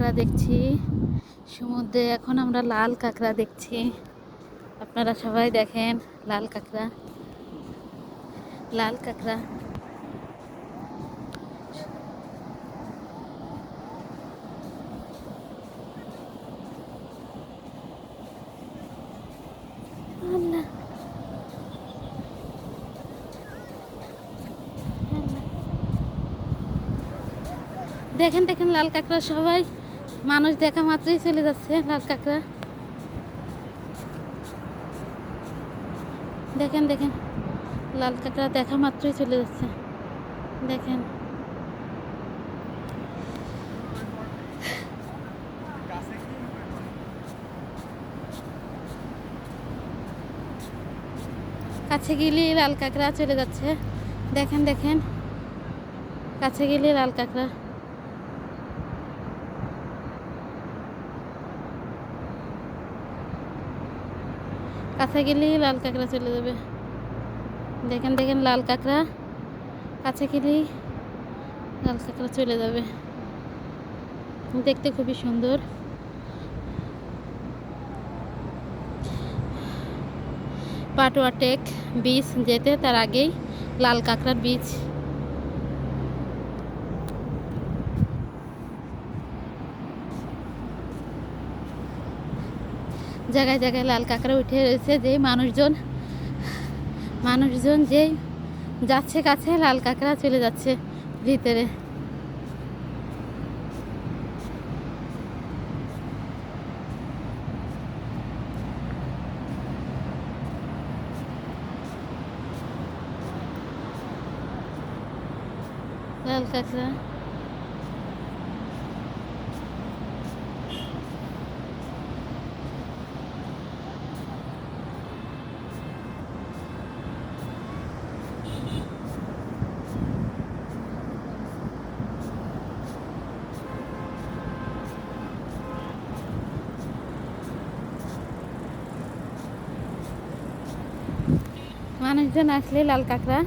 কাঁকড়া দেখছি। সমুদ্রে এখন আমরা লাল কাঁকড়া দেখছি। আপনারা সবাই দেখেন লাল কাঁকড়া। লাল কাঁকড়া। দেখেন দেখেন লাল কাঁকড়া সবাই। মানুষ দেখা মাত্রই চলে যাচ্ছে লাল কাঁকড়া। দেখেন দেখেন, লাল কাঁকড়া দেখা মাত্রই চলে যাচ্ছে। দেখেন। কাছে গেলে লাল কাঁকড়া চলে যাচ্ছে। দেখেন দেখেন। কাছে গেলে লাল কাঁকড়া। কাছে গেলেই লাল কাঁকড়া চলে যাবে। দেখেন দেখেন, লাল কাঁকড়া কাছে গেলেই লাল কাঁকড়া চলে যাবে। দেখতে খুবই সুন্দর। পাটোয়া টেক বীজ যেতে তার আগেই লাল কাঁকড়ার বীজ জায়গায় জায়গায় লাল কাঁকড়া উঠে রয়েছে যেই মানুষজন মানুষজন যেই যাচ্ছে কাছে লাল কাঁকড়া চলে যাচ্ছে ভিতরে। লাল কাঁকড়া। মানুষজন আসলে লাল কাঁকড়া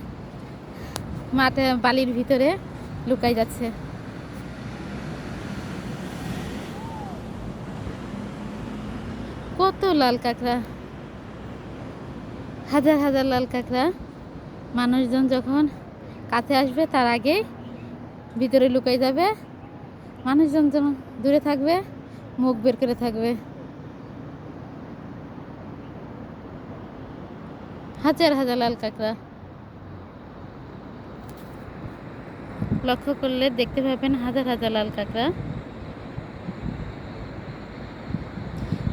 মাঠে বালির ভিতরে লুকাই যাচ্ছে। কত লাল কাঁকড়া। হাজার হাজার লাল কাঁকড়া। মানুষজন যখন কাছে আসবে, তার আগে ভিতরে লুকাই যাবে। মানুষজন যখন দূরে থাকবে, মুখ বের করে থাকবে। হাজার হাজার লাল কাঁকড়া। লক্ষ্য করলে দেখতে পাবেন হাজার হাজার লাল কাঁকড়া।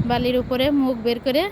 বালির উপরে মুখ বের করে